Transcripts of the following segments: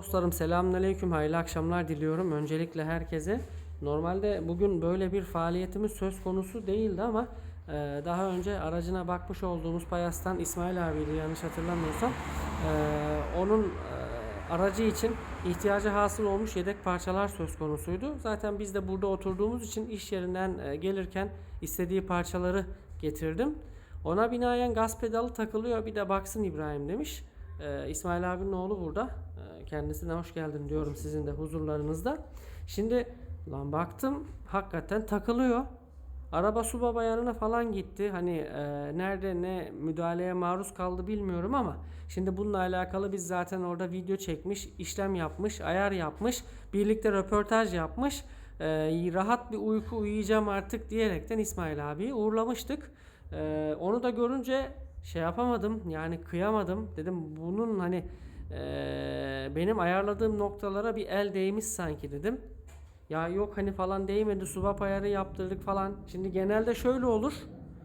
Dostlarım selamünaleyküm. Hayırlı akşamlar diliyorum öncelikle herkese. Normalde bugün böyle bir faaliyetimiz söz konusu değildi ama e, daha önce aracına bakmış olduğumuz Payas'tan İsmail abiydi yanlış hatırlamıyorsam. E, onun e, aracı için ihtiyacı hasıl olmuş yedek parçalar söz konusuydu. Zaten biz de burada oturduğumuz için iş yerinden gelirken istediği parçaları getirdim. Ona binaen gaz pedalı takılıyor bir de baksın İbrahim demiş. Ee, İsmail abinin oğlu burada. Ee, kendisine hoş geldin diyorum sizin de huzurlarınızda. Şimdi lan baktım hakikaten takılıyor. Araba su baba yanına falan gitti. Hani e, nerede ne müdahaleye maruz kaldı bilmiyorum ama şimdi bununla alakalı biz zaten orada video çekmiş, işlem yapmış, ayar yapmış, birlikte röportaj yapmış. Ee, rahat bir uyku uyuyacağım artık diyerekten İsmail abiyi uğurlamıştık. Ee, onu da görünce şey yapamadım yani kıyamadım dedim bunun hani eee, benim ayarladığım noktalara bir el değmiş sanki dedim. Ya yok hani falan değmedi subap ayarı yaptırdık falan. Şimdi genelde şöyle olur.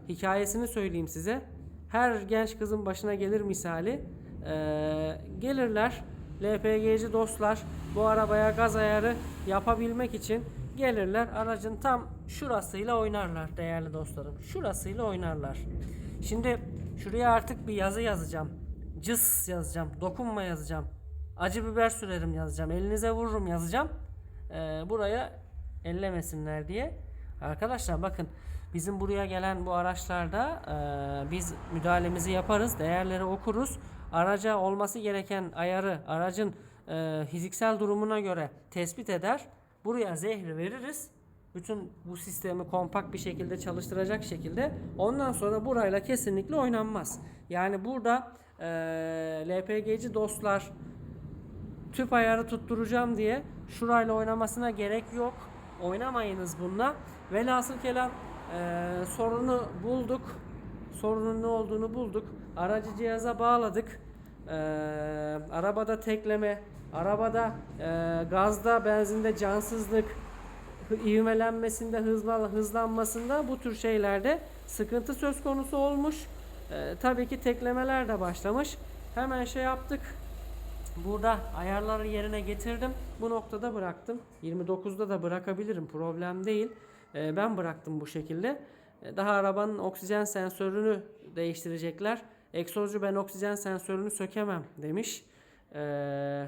Hikayesini söyleyeyim size. Her genç kızın başına gelir misali. Eee, gelirler LPG'ci dostlar bu arabaya gaz ayarı yapabilmek için gelirler aracın tam şurasıyla oynarlar değerli dostlarım. Şurasıyla oynarlar. Şimdi şuraya artık bir yazı yazacağım. Cıs yazacağım. Dokunma yazacağım. Acı biber sürerim yazacağım. Elinize vururum yazacağım. Ee, buraya ellemesinler diye. Arkadaşlar bakın bizim buraya gelen bu araçlarda e, biz müdahalemizi yaparız. Değerleri okuruz. Araca olması gereken ayarı aracın e, fiziksel durumuna göre tespit eder. Buraya zehri veririz bütün bu sistemi kompakt bir şekilde çalıştıracak şekilde ondan sonra burayla kesinlikle oynanmaz. Yani burada e, LPG'ci dostlar tüp ayarı tutturacağım diye şurayla oynamasına gerek yok. Oynamayınız bununla. Velhasıl kelam e, sorunu bulduk. Sorunun ne olduğunu bulduk. Aracı cihaza bağladık. E, arabada tekleme, arabada e, gazda, benzinde cansızlık, ivmelenmesinde, hızla, hızlanmasında bu tür şeylerde sıkıntı söz konusu olmuş. Ee, tabii ki teklemeler de başlamış. Hemen şey yaptık. Burada ayarları yerine getirdim. Bu noktada bıraktım. 29'da da bırakabilirim. Problem değil. Ee, ben bıraktım bu şekilde. Ee, Daha arabanın oksijen sensörünü değiştirecekler. Egzozcu ben oksijen sensörünü sökemem demiş. Ee,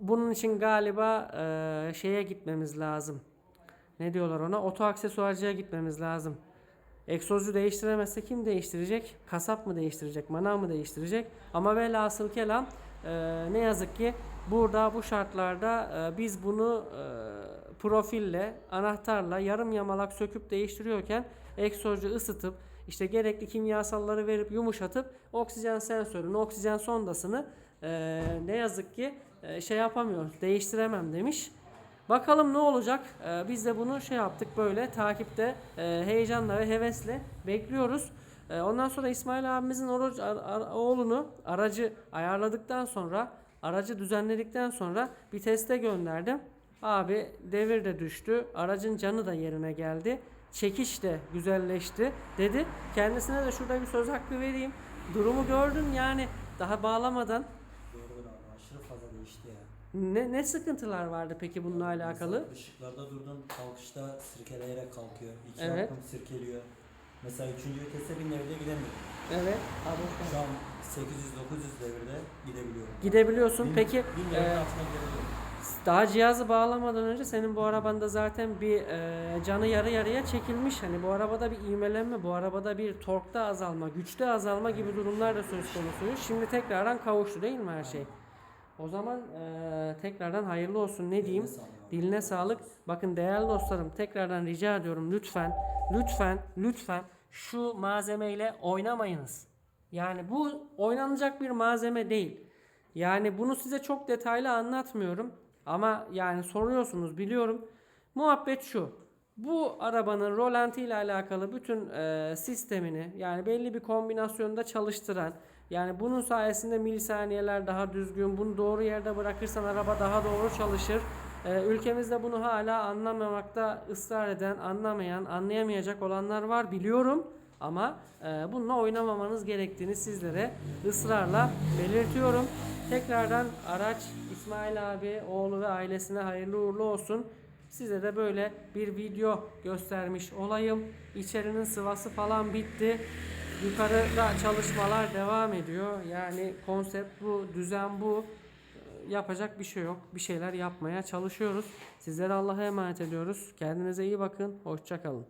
bunun için galiba e, şeye gitmemiz lazım. Ne diyorlar ona? Oto aksesuarcıya gitmemiz lazım. Egzozcu değiştiremezse kim değiştirecek? Kasap mı değiştirecek? Manav mı değiştirecek? Ama velhasıl kelam e, ne yazık ki burada bu şartlarda e, biz bunu e, profille, anahtarla yarım yamalak söküp değiştiriyorken egzozcu ısıtıp işte gerekli kimyasalları verip yumuşatıp oksijen sensörünü, oksijen sondasını e, ne yazık ki e, şey yapamıyor, değiştiremem demiş. Bakalım ne olacak? Ee, biz de bunu şey yaptık böyle takipte e, heyecanla ve hevesle bekliyoruz. Ee, ondan sonra İsmail abimizin oruç, ar- ar- oğlunu aracı ayarladıktan sonra aracı düzenledikten sonra bir teste gönderdim. Abi devir de düştü. Aracın canı da yerine geldi. Çekiş de güzelleşti dedi. Kendisine de şurada bir söz hakkı vereyim. Durumu gördün yani daha bağlamadan Doğrudur abi aşırı fazla değişti ya. Ne, ne sıkıntılar vardı peki bununla alakalı? Mesela ışıklarda durdun kalkışta sirkeleyerek kalkıyor. İki Evet. yaptım sirkeliyor. Mesela üçüncü vitese bin devirde gidemiyorum. Evet. Şu an 800-900 devirde gidebiliyorum. Gidebiliyorsun. Bin- Peki bin e, devirin altına gidebiliyorum. daha cihazı bağlamadan önce senin bu arabanda zaten bir e, canı yarı yarıya çekilmiş. Hani bu arabada bir ivmelenme, bu arabada bir torkta azalma, güçte azalma gibi durumlar da söz konusuydu. Şimdi tekrardan kavuştu değil mi her şey? O zaman e, tekrardan hayırlı olsun ne diyeyim? sağlık abi. Diline sağlık. Bakın değerli dostlarım tekrardan rica ediyorum lütfen, lütfen, lütfen şu malzemeyle oynamayınız. Yani bu oynanacak bir malzeme değil. Yani bunu size çok detaylı anlatmıyorum. Ama yani soruyorsunuz biliyorum. Muhabbet şu. Bu arabanın rolanti ile alakalı bütün e, sistemini yani belli bir kombinasyonda çalıştıran yani bunun sayesinde milisaniyeler daha düzgün bunu doğru yerde bırakırsan araba daha doğru çalışır. E, ülkemizde bunu hala anlamamakta ısrar eden, anlamayan, anlayamayacak olanlar var biliyorum. Ama e, bununla oynamamanız gerektiğini sizlere ısrarla belirtiyorum. Tekrardan araç İsmail abi, oğlu ve ailesine hayırlı uğurlu olsun. Size de böyle bir video göstermiş olayım. İçerinin sıvası falan bitti. Yukarıda çalışmalar devam ediyor. Yani konsept bu, düzen bu. Yapacak bir şey yok. Bir şeyler yapmaya çalışıyoruz. Sizleri Allah'a emanet ediyoruz. Kendinize iyi bakın. Hoşça kalın.